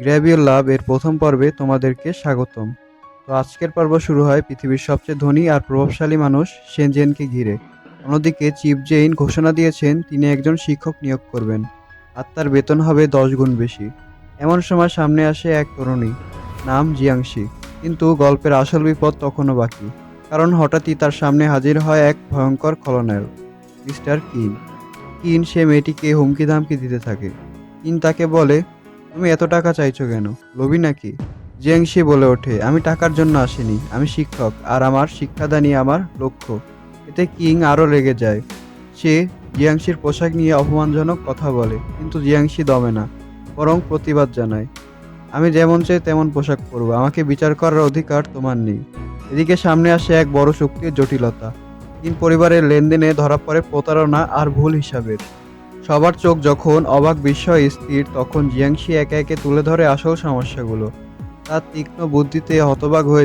Grab লাভ এর প্রথম পর্বে তোমাদেরকে স্বাগতম। তো আজকের পর্ব শুরু হয় পৃথিবীর সবচেয়ে ধনী আর প্রভাবশালী মানুষ সেনজেনকে ঘিরে। অন্যদিকে চিফ জেইন ঘোষণা দিয়েছেন, তিনি একজন শিক্ষক নিয়োগ করবেন। আর তার বেতন হবে দশ গুণ বেশি। এমন সময় সামনে আসে এক তরুণী, নাম জিয়াংশি কিন্তু গল্পের আসল বিপদ তখনও বাকি। কারণ হঠাৎই তার সামনে হাজির হয় এক ভয়ঙ্কর খলনায়ক মিস্টার কিন। কিন সে মেয়েটিকে হুমকি ধামকি দিতে থাকে। কিন তাকে বলে তুমি এত টাকা চাইছো কেন? লোভী নাকি? জিয়াংশি বলে ওঠে, আমি টাকার জন্য আসিনি। আমি শিক্ষক, আর আমার শিক্ষাদানই আমার লক্ষ্য। এতে কিং আরও রেগে যায়। সে জিয়াংশির পোশাক নিয়ে অপমানজনক কথা বলে, কিন্তু জিয়াংশি দমে না, বরং প্রতিবাদ জানায়। আমি যেমন চাই তেমন পোশাক পরবো, আমাকে বিচার করার অধিকার তোমার নেই। এদিকে সামনে আসে এক বড় শক্তির জটিলতা। তিন পরিবারের লেনদেনে ধরা পড়ে প্রতারণা আর ভুল হিসাবের। সবার চোখ যখন অবাক বিস্ময় স্থির, তখন জিয়াংশি একে একে তুলে ধরে আসল সমস্যাগুলো। তার তীক্ষ্ণ বুদ্ধিতে হতবাক হয়ে